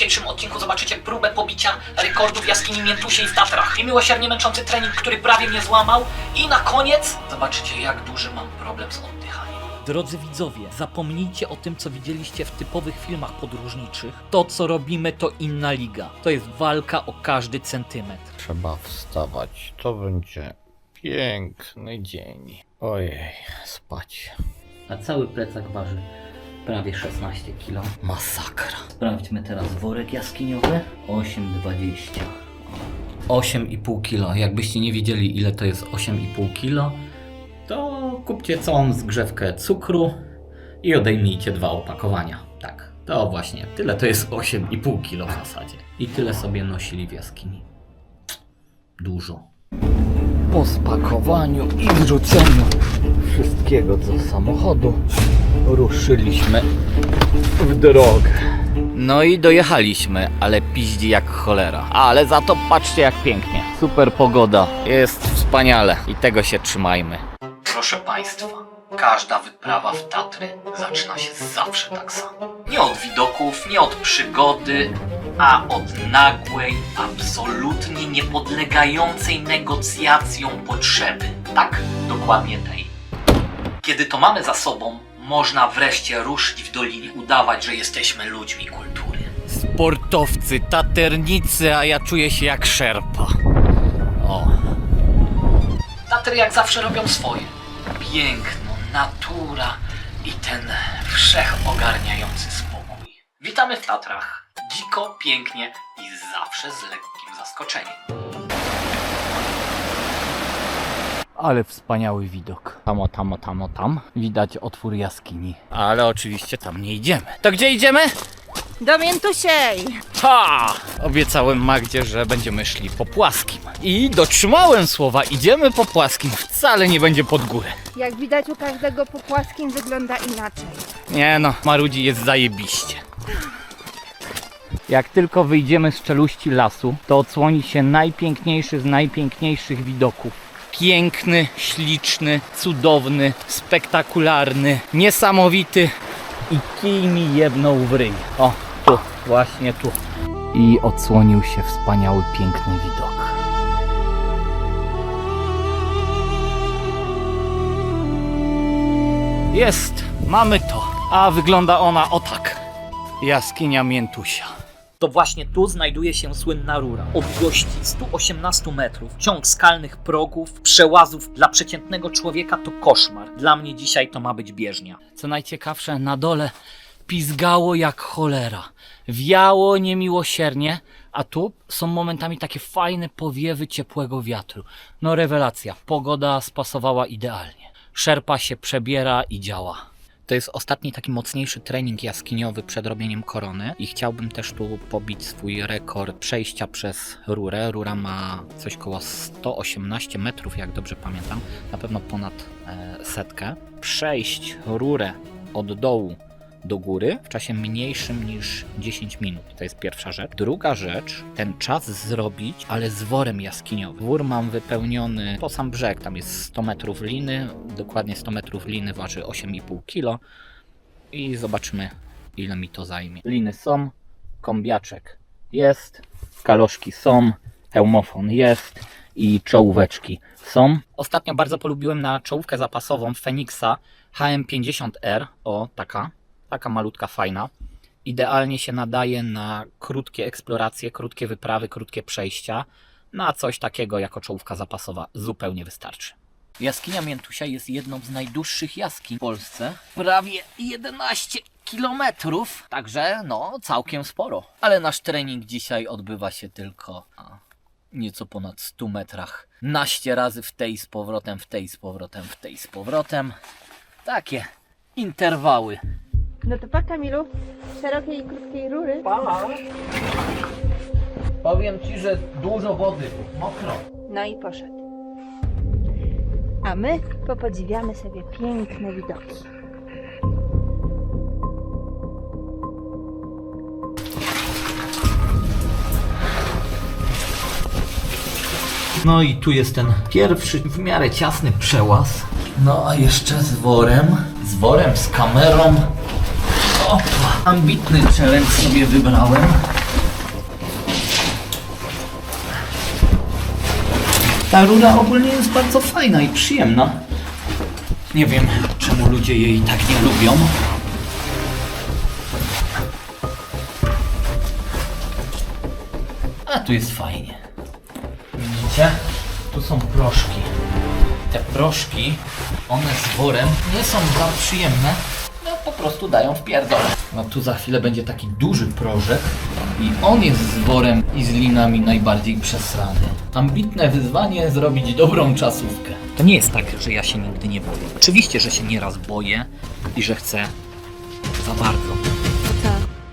dzisiejszym odcinku zobaczycie próbę pobicia rekordów jaskini Miętusiej w Tatrach. I miłosiernie męczący trening, który prawie mnie złamał. I na koniec zobaczycie jak duży mam problem z oddychaniem. Drodzy widzowie, zapomnijcie o tym, co widzieliście w typowych filmach podróżniczych. To, co robimy, to inna liga. To jest walka o każdy centymetr. Trzeba wstawać. To będzie piękny dzień. Ojej, spać. A cały plecak waży prawie 16 kg. Masakra. Sprawdźmy teraz worek jaskiniowy. 8,20. 8,5 kg. Jakbyście nie wiedzieli ile to jest 8,5 kg, to kupcie całą zgrzewkę cukru i odejmijcie dwa opakowania. Tak, to właśnie. Tyle to jest 8,5 kg w zasadzie. I tyle sobie nosili w jaskini. Dużo. Po spakowaniu i wrzuceniu wszystkiego do samochodu ruszyliśmy w drogę. No i dojechaliśmy, ale piździ jak cholera. Ale za to patrzcie jak pięknie. Super pogoda. Jest wspaniale i tego się trzymajmy. Proszę Państwa, każda wyprawa w Tatry zaczyna się zawsze tak samo. Nie od widoków, nie od przygody, a od nagłej, absolutnie niepodlegającej negocjacjom potrzeby. Tak, dokładnie tej. Kiedy to mamy za sobą, można wreszcie ruszyć w dolinie, udawać, że jesteśmy ludźmi kultury. Sportowcy, taternicy, a ja czuję się jak szerpa. O. Tatry jak zawsze robią swoje. Piękno, natura i ten wszechogarniający spokój. Witamy w Tatrach. Dziko, pięknie i zawsze z lekkim zaskoczeniem. Ale wspaniały widok. Tamo, tamo, tamo, tam. Widać otwór jaskini. Ale oczywiście tam nie idziemy. To gdzie idziemy? Do Miętusiej! Ha! Obiecałem Magdzie, że będziemy szli po płaskim. I dotrzymałem słowa, idziemy po płaskim. Wcale nie będzie pod górę. Jak widać u każdego po płaskim wygląda inaczej. Nie no, Marudzi jest zajebiście. Jak tylko wyjdziemy z czeluści lasu, to odsłoni się najpiękniejszy z najpiękniejszych widoków. Piękny, śliczny, cudowny, spektakularny, niesamowity i kij mi jebnął w ryj. O, tu, właśnie tu. I odsłonił się wspaniały, piękny widok. Jest, mamy to. A wygląda ona o tak. Jaskinia Miętusia. To właśnie tu znajduje się słynna rura. O długości 118 metrów. Ciąg skalnych progów, przełazów dla przeciętnego człowieka to koszmar. Dla mnie dzisiaj to ma być bieżnia. Co najciekawsze, na dole pizgało jak cholera. Wiało niemiłosiernie, a tu są momentami takie fajne powiewy ciepłego wiatru. No rewelacja, pogoda spasowała idealnie. Szerpa się przebiera i działa. To jest ostatni taki mocniejszy trening jaskiniowy przed robieniem korony i chciałbym też tu pobić swój rekord przejścia przez rurę. Rura ma coś koło 118 metrów, jak dobrze pamiętam, na pewno ponad e, setkę. Przejść rurę od dołu do góry w czasie mniejszym niż 10 minut. To jest pierwsza rzecz. Druga rzecz, ten czas zrobić, ale z worem jaskiniowym. Wór mam wypełniony po sam brzeg, tam jest 100 metrów liny, dokładnie 100 metrów liny waży 8,5 kg i zobaczymy ile mi to zajmie. Liny są, kombiaczek jest, kaloszki są, hełmofon jest i czołóweczki są. Ostatnio bardzo polubiłem na czołówkę zapasową Fenixa HM50R, o taka, taka malutka fajna. Idealnie się nadaje na krótkie eksploracje, krótkie wyprawy, krótkie przejścia. Na coś takiego jako czołówka zapasowa zupełnie wystarczy. Jaskinia Miętusia jest jedną z najdłuższych jaskiń w Polsce. Prawie 11 kilometrów, także no całkiem sporo. Ale nasz trening dzisiaj odbywa się tylko na nieco ponad 100 metrach. Naście razy w tej z powrotem, w tej z powrotem, w tej z powrotem. Takie interwały. No to pa Kamilu, szerokiej i krótkiej rury. Powiem Ci, że dużo wody, mokro. No i poszedł. A my popodziwiamy sobie piękne widoki. No i tu jest ten pierwszy, w miarę ciasny przełaz. No a jeszcze z worem, z worem, z kamerą. Opa, ambitny challenge sobie wybrałem. Ta rura ogólnie jest bardzo fajna i przyjemna. Nie wiem, czemu ludzie jej tak nie lubią. A tu jest fajnie. Widzicie? Tu są proszki. Te proszki, one z worem nie są za przyjemne, no po prostu dają w pierdol. No tu za chwilę będzie taki duży prożek i on jest z worem i z linami najbardziej przesrany. Ambitne wyzwanie zrobić dobrą czasówkę. To nie jest tak, że ja się nigdy nie boję. Oczywiście, że się nieraz boję i że chcę za bardzo.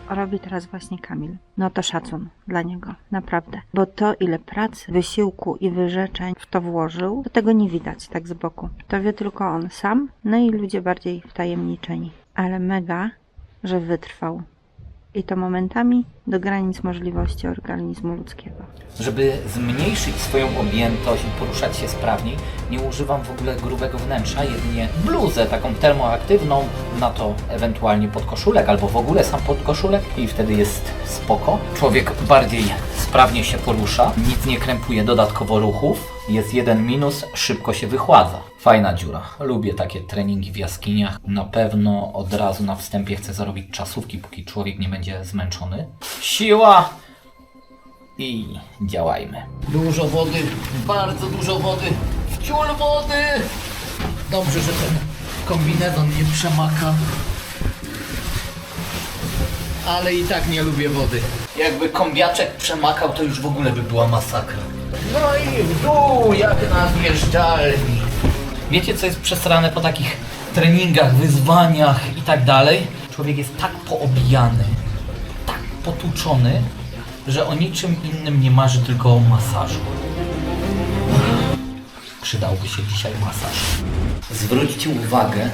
co robi teraz właśnie Kamil. No to szacun dla niego, naprawdę. Bo to, ile pracy, wysiłku i wyrzeczeń w to włożył, to tego nie widać tak z boku. To wie tylko on sam, no i ludzie bardziej wtajemniczeni. Ale mega, że wytrwał. I to momentami do granic możliwości organizmu ludzkiego. Żeby zmniejszyć swoją objętość i poruszać się sprawniej, nie używam w ogóle grubego wnętrza, jedynie bluzę taką termoaktywną, na to ewentualnie podkoszulek albo w ogóle sam podkoszulek i wtedy jest spoko. Człowiek bardziej sprawnie się porusza, nic nie krępuje dodatkowo ruchów. Jest jeden minus, szybko się wychładza. Fajna dziura. Lubię takie treningi w jaskiniach. Na pewno od razu na wstępie chcę zarobić czasówki, póki człowiek nie będzie zmęczony. Siła! i działajmy. Dużo wody, bardzo dużo wody, wciul wody! Dobrze, że ten kombinezon nie przemaka. Ale i tak nie lubię wody. Jakby kombiaczek przemakał, to już w ogóle by była masakra. No i w dół, jak na zjeżdżalni. Wiecie, co jest przesrane po takich treningach, wyzwaniach i tak dalej? Człowiek jest tak poobijany, tak potłuczony, że o niczym innym nie marzy, tylko o masażu. Przydałby się dzisiaj masaż. Zwróćcie uwagę,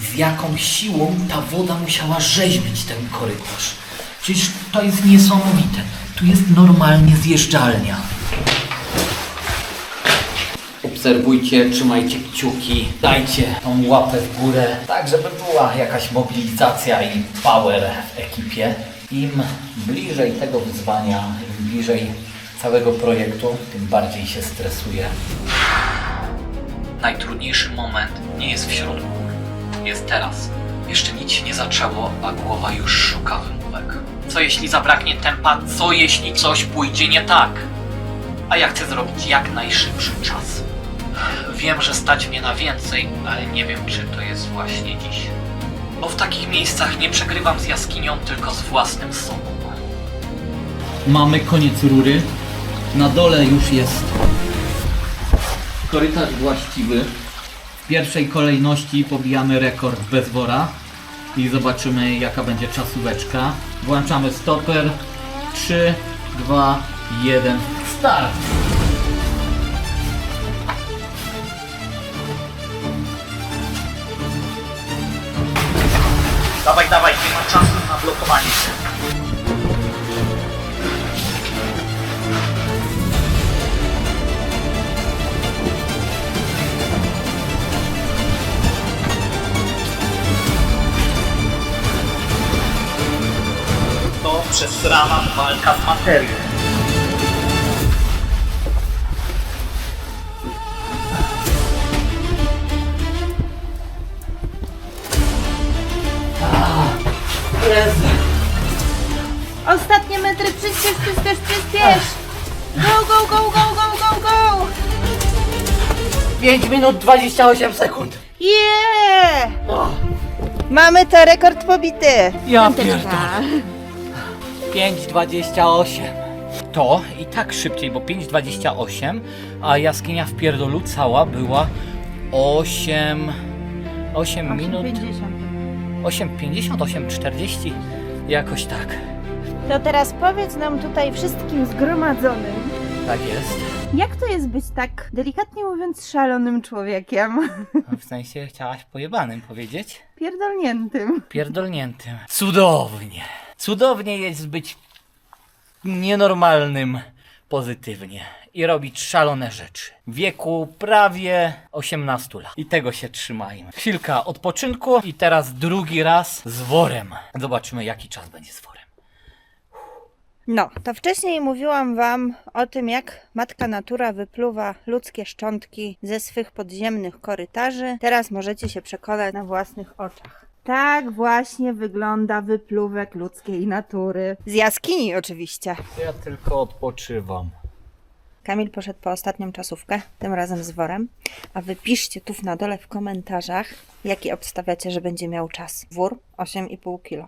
z jaką siłą ta woda musiała rzeźbić ten korytarz. Przecież to jest niesamowite. Tu jest normalnie zjeżdżalnia. Obserwujcie, trzymajcie kciuki, dajcie tą łapę w górę, tak żeby była jakaś mobilizacja i power w ekipie. Im bliżej tego wyzwania, im bliżej całego projektu, tym bardziej się stresuję. Najtrudniejszy moment nie jest w środku, jest teraz. Jeszcze nic się nie zaczęło, a głowa już szuka wymówek. Co jeśli zabraknie tempa? Co jeśli coś pójdzie nie tak? A ja chcę zrobić jak najszybszy czas. Wiem, że stać mnie na więcej, ale nie wiem, czy to jest właśnie dziś. Bo w takich miejscach nie przegrywam z jaskinią, tylko z własnym sobą. Mamy koniec rury. Na dole już jest korytarz właściwy. W pierwszej kolejności pobijamy rekord bez wora i zobaczymy jaka będzie czasóweczka. Włączamy stoper. 3, 2, 1, start! Się. To przesrana walka z materią. Metry, przyspiesz, przyspiesz, przyspiesz! Go, go, go, go, go, go, go! 5 minut 28 sekund. Yeah! Mamy to, rekord pobity! Ja Piąteczka. 5,28. To i tak szybciej, bo 5,28, a jaskinia w pierdolu cała była 8... 8 minut... 50. 8,50, 8,40, jakoś tak. To teraz powiedz nam tutaj wszystkim zgromadzonym, Tak jest. jak to jest być tak, delikatnie mówiąc, szalonym człowiekiem? W sensie chciałaś pojebanym powiedzieć? Pierdolniętym. Pierdolniętym. Cudownie. Cudownie jest być nienormalnym pozytywnie i robić szalone rzeczy. W wieku prawie 18 lat. I tego się trzymajmy. Chwilka odpoczynku i teraz drugi raz z worem. Zobaczymy jaki czas będzie z worem. No, to wcześniej mówiłam Wam o tym, jak matka natura wypluwa ludzkie szczątki ze swych podziemnych korytarzy. Teraz możecie się przekonać na własnych oczach. Tak właśnie wygląda wypluwek ludzkiej natury. Z jaskini oczywiście. Ja tylko odpoczywam. Kamil poszedł po ostatnią czasówkę, tym razem z worem. A wy piszcie tu na dole w komentarzach, jaki obstawiacie, że będzie miał czas. Wór 8,5 kilo.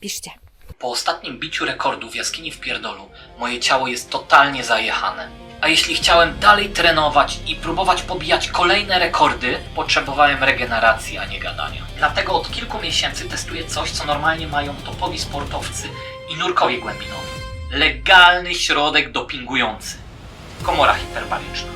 Piszcie. Po ostatnim biciu rekordu w jaskini w Pierdolu moje ciało jest totalnie zajechane. A jeśli chciałem dalej trenować i próbować pobijać kolejne rekordy, potrzebowałem regeneracji, a nie gadania. Dlatego od kilku miesięcy testuję coś, co normalnie mają topowi sportowcy i nurkowie głębinowi. Legalny środek dopingujący. Komora hiperbaryczna.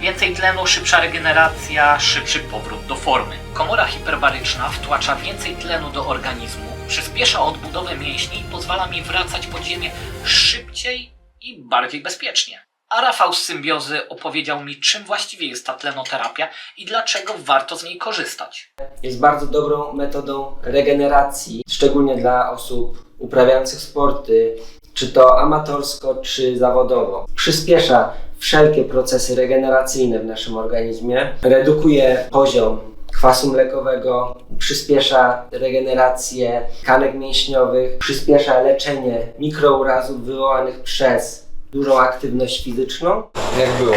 Więcej tlenu, szybsza regeneracja, szybszy powrót do formy. Komora hiperbaryczna wtłacza więcej tlenu do organizmu, przyspiesza odbudowę mięśni i pozwala mi wracać pod ziemię szybciej i bardziej bezpiecznie. A Rafał z symbiozy opowiedział mi, czym właściwie jest ta tlenoterapia i dlaczego warto z niej korzystać. jest bardzo dobrą metodą regeneracji, szczególnie dla osób uprawiających sporty, czy to amatorsko, czy zawodowo. Przyspiesza wszelkie procesy regeneracyjne w naszym organizmie, redukuje poziom kwasu mlekowego, przyspiesza regenerację tkanek mięśniowych, przyspiesza leczenie mikrourazów wywołanych przez dużą aktywność fizyczną. Jak było?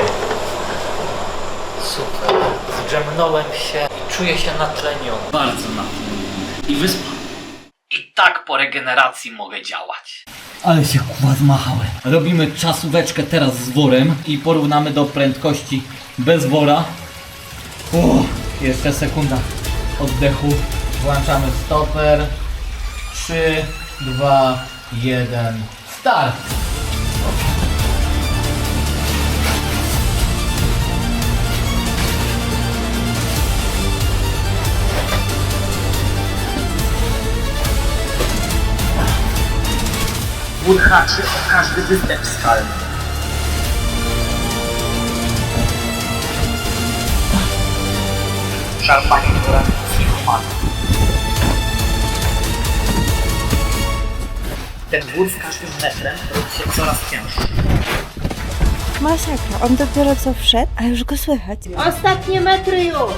Super. Zdrzemnąłem się i czuję się natleniony. Bardzo natleniony i wyspany. I tak po regeneracji mogę działać. Ale się kurwa zmachałem. Robimy czasóweczkę teraz z worem i porównamy do prędkości bez wora. Uff, jeszcze sekunda oddechu. Włączamy stoper. 3, 2, 1, start! Wód haczy o każdy występ skalny. Szarpanie wora psychopat. Ten wór z każdym metrem robi się coraz cięższy. Masakra, on dopiero co wszedł, a już go słychać. Ostatnie metry już!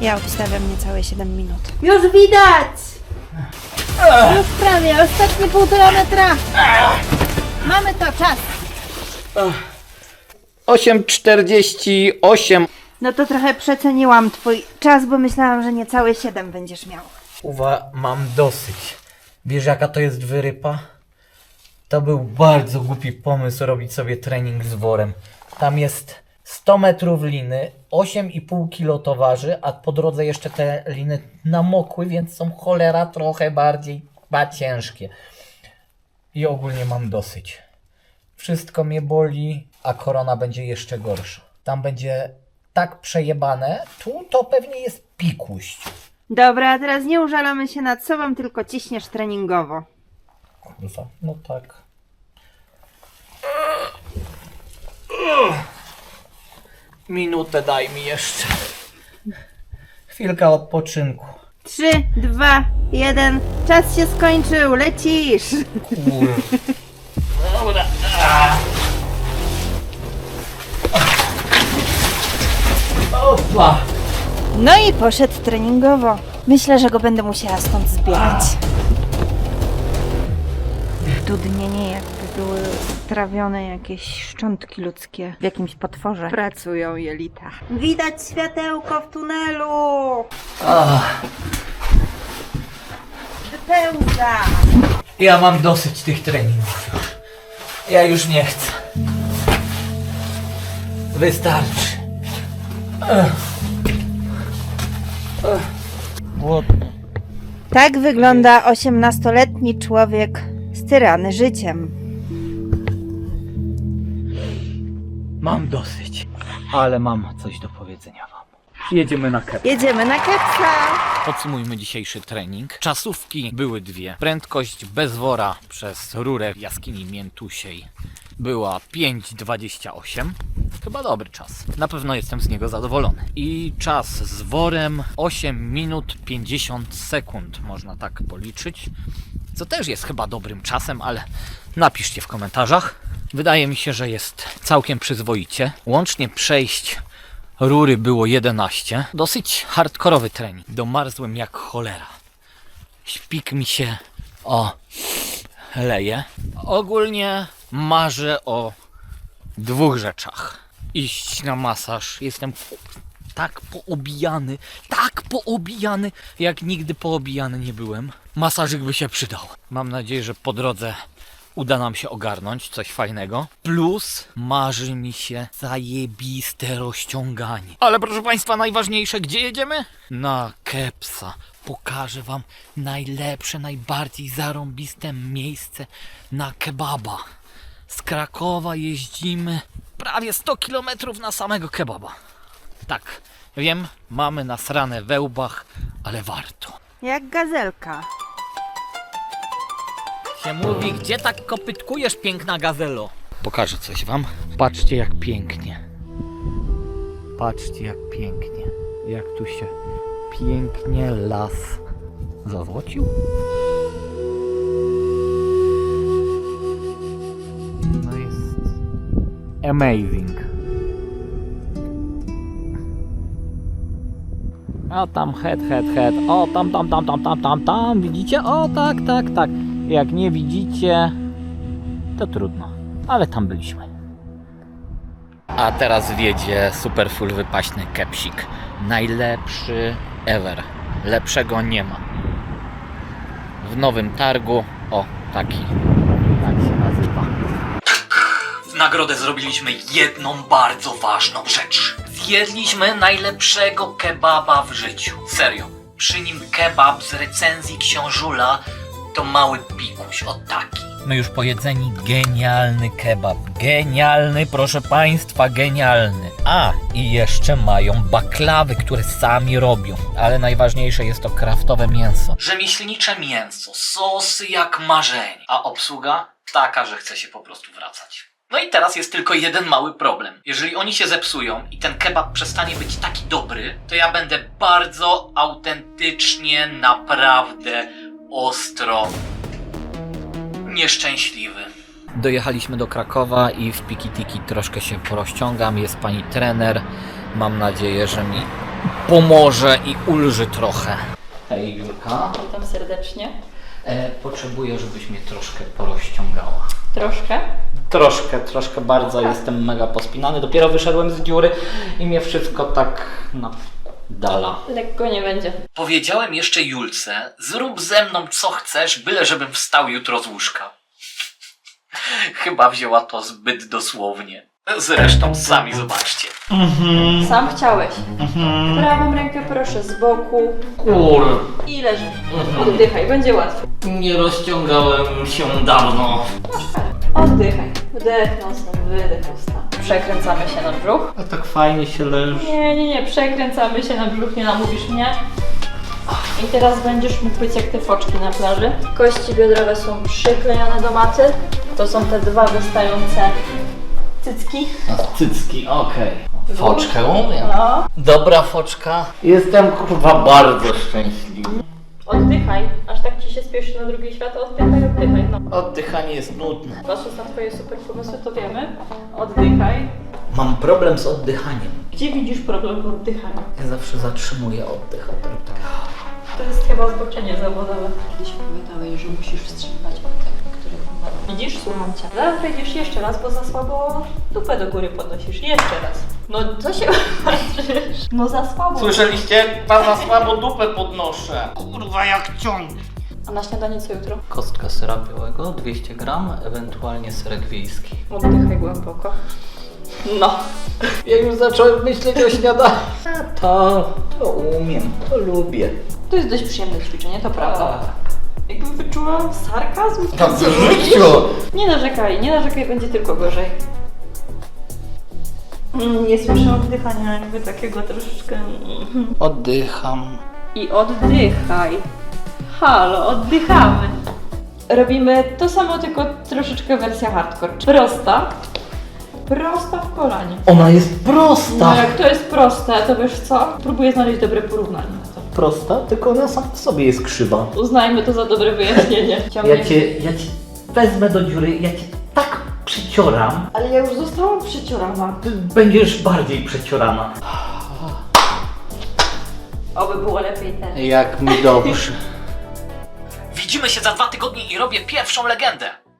Ja obstawiam niecałe 7 minut. Już widać! Już prawie, ostatnie półtora metra! Mamy to, czas! 8,48. No to trochę przeceniłam twój czas, bo myślałam, że niecałe 7 będziesz miał. Uwa, mam dosyć. Wiesz jaka to jest wyrypa? To był bardzo głupi pomysł robić sobie trening z worem. Tam jest 100 metrów liny, 8,5 kilo to waży, a po drodze jeszcze te liny namokły, więc są cholera trochę bardziej ba ciężkie. I ogólnie mam dosyć. Wszystko mnie boli, a korona będzie jeszcze gorsza. Tam będzie tak przejebane, tu to pewnie jest pikuść. Dobra, a teraz nie użalamy się nad sobą, tylko ciśniesz treningowo. Kurwa, no tak. Minutę daj mi jeszcze. Chwilka odpoczynku. 3, 2, 1, czas się skończył, lecisz! Kurwa. Dobra. Opa. No i poszedł treningowo. Myślę, że go będę musiała stąd zbierać. Dudnienie jakby były trawione jakieś szczątki ludzkie w jakimś potworze. Pracują jelita. Widać światełko w tunelu! Ach, Wypełza! ja mam dosyć tych treningów. Ja już nie chcę. Wystarczy. Głodny. Tak wygląda 18-letni człowiek styrany życiem. Mam dosyć. Ale mam coś do powiedzenia wam. Jedziemy na kep. Jedziemy na kepsa! Podsumujmy dzisiejszy trening. Czasówki były dwie. Prędkość bez wora przez rurę w jaskini Miętusiej była 5,28. Chyba dobry czas. Na pewno jestem z niego zadowolony. I czas z worem 8 minut 50 sekund, można tak policzyć. Co też jest chyba dobrym czasem, ale napiszcie w komentarzach. Wydaje mi się, że jest całkiem przyzwoicie. Łącznie przejść rury było 11. Dosyć hardkorowy trening. Domarzłem jak cholera. Śpik mi się o leje. Ogólnie marzę o dwóch rzeczach. Iść na masaż. Jestem tak poobijany, tak poobijany, jak nigdy poobijany nie byłem. Masażyk by się przydał. Mam nadzieję, że po drodze uda nam się ogarnąć coś fajnego. Plus marzy mi się zajebiste rozciąganie. Ale proszę Państwa, najważniejsze, gdzie jedziemy? Na Kepsa. Pokażę Wam najlepsze, najbardziej zarąbiste miejsce na kebaba. Z Krakowa jeździmy prawie 100 km na samego kebaba. Tak, wiem, mamy nasrane we łbach, ale warto. Jak gazelka. się mówi, gdzie tak kopytkujesz, piękna gazelo? Pokażę coś wam. Patrzcie jak pięknie. Patrzcie jak pięknie. Jak tu się pięknie las zawrócił. Amazing. A tam head, head, head. O, tam, tam, tam, tam, tam, tam, tam. Widzicie? O, tak, tak, tak. Jak nie widzicie, to trudno. Ale tam byliśmy. A teraz wiedzie super full wypaśny kepsik. Najlepszy ever. Lepszego nie ma. W nowym targu. O, taki. Tak się nazywa. W nagrodę zrobiliśmy jedną bardzo ważną rzecz. Zjedliśmy najlepszego kebaba w życiu. Serio. Przy nim kebab z recenzji książula to mały pikuś, o taki. My już pojedzeni genialny kebab. Genialny, proszę Państwa, genialny. A, i jeszcze mają baklawy, które sami robią. Ale najważniejsze jest to kraftowe mięso. Rzemieślnicze mięso, sosy jak marzeń. A obsługa taka, że chce się po prostu wracać. No i teraz jest tylko jeden mały problem. Jeżeli oni się zepsują i ten kebab przestanie być taki dobry, to ja będę bardzo autentycznie, naprawdę ostro nieszczęśliwy. Dojechaliśmy do Krakowa i w Pikitiki troszkę się porozciągam. Jest pani trener. Mam nadzieję, że mi pomoże i ulży trochę. Hej Julka, Witam serdecznie. e, potrzebuję, żebyś mnie troszkę porozciągała. Troszkę. Troszkę, troszkę bardzo jestem mega pospinany. Dopiero wyszedłem z dziury i mnie wszystko tak dala. Lekko nie będzie. Powiedziałem jeszcze Julce, zrób ze mną co chcesz, byle żebym wstał jutro z łóżka. Chyba wzięła to zbyt dosłownie. Zresztą sami zobaczcie. Sam chciałeś. Prawą rękę proszę z boku Kur, i leży. Oddychaj, będzie łatwo. nie rozciągałem się dawno. Oddychaj. Wdech nosem, wydech usta. Przekręcamy się na brzuch. A tak fajnie się leży. Nie, nie, nie, przekręcamy się na brzuch, nie namówisz mnie. I teraz będziesz mógł być jak te foczki na plaży. Kości biodrowe są przyklejone do maty. To są te dwa wystające cycki. Cycki, okej. Foczkę umiem. No. Dobra foczka. Jestem kurwa bardzo szczęśliwy. Oddychaj. Aż tak ci się spieszy na drugi świat. Oddychaj, oddychaj. No. Oddychanie jest nudne. Patrząc na twoje super pomysły, to wiemy. Oddychaj. Mam problem z oddychaniem. Gdzie widzisz problem w oddychaniu? Ja zawsze zatrzymuję oddech. a. To jest chyba zboczenie zawodowe. Kiedyś opowiadałeś, że musisz wstrzymywać oddech. Widzisz? Słucham cię. Zaraz wejdziesz jeszcze raz, bo za słabo dupę do góry podnosisz. Jeszcze raz. No co się patrzysz? No za słabo. Słyszeliście? Pan za słabo dupę podnoszę. Kurwa jak ciągnie. A na śniadanie co jutro? Kostka sera białego, 200 gram, ewentualnie serek wiejski. Oddychaj głęboko. No. Ja już zacząłem myśleć o śniadaniu. To, to umiem, to lubię. To jest dość przyjemne ćwiczenie, to prawda. Jakbym wyczuła sarkazm. Tam w życiu! Nie narzekaj, nie narzekaj, będzie tylko gorzej. Mm, Nie słyszę oddychania, jakby takiego troszeczkę. mm. Oddycham. I oddychaj. Halo, oddychamy. Robimy to samo, tylko troszeczkę wersja hardcore. Prosta. prosta w kolanie. Ona jest prosta! No jak to jest proste, to wiesz co? Próbuję znaleźć dobre porównanie. Prosta, tylko ona sama w sobie jest krzywa. Uznajmy to za dobre wyjaśnienie. Ciągnie. Ja cię, ja cię wezmę do dziury, ja cię tak przycioram, Ale ja już zostałam przyciorana. ty będziesz bardziej przeciorana. Oby było lepiej ten. Jak mi dobrze. Widzimy się za dwa tygodnie i robię pierwszą legendę.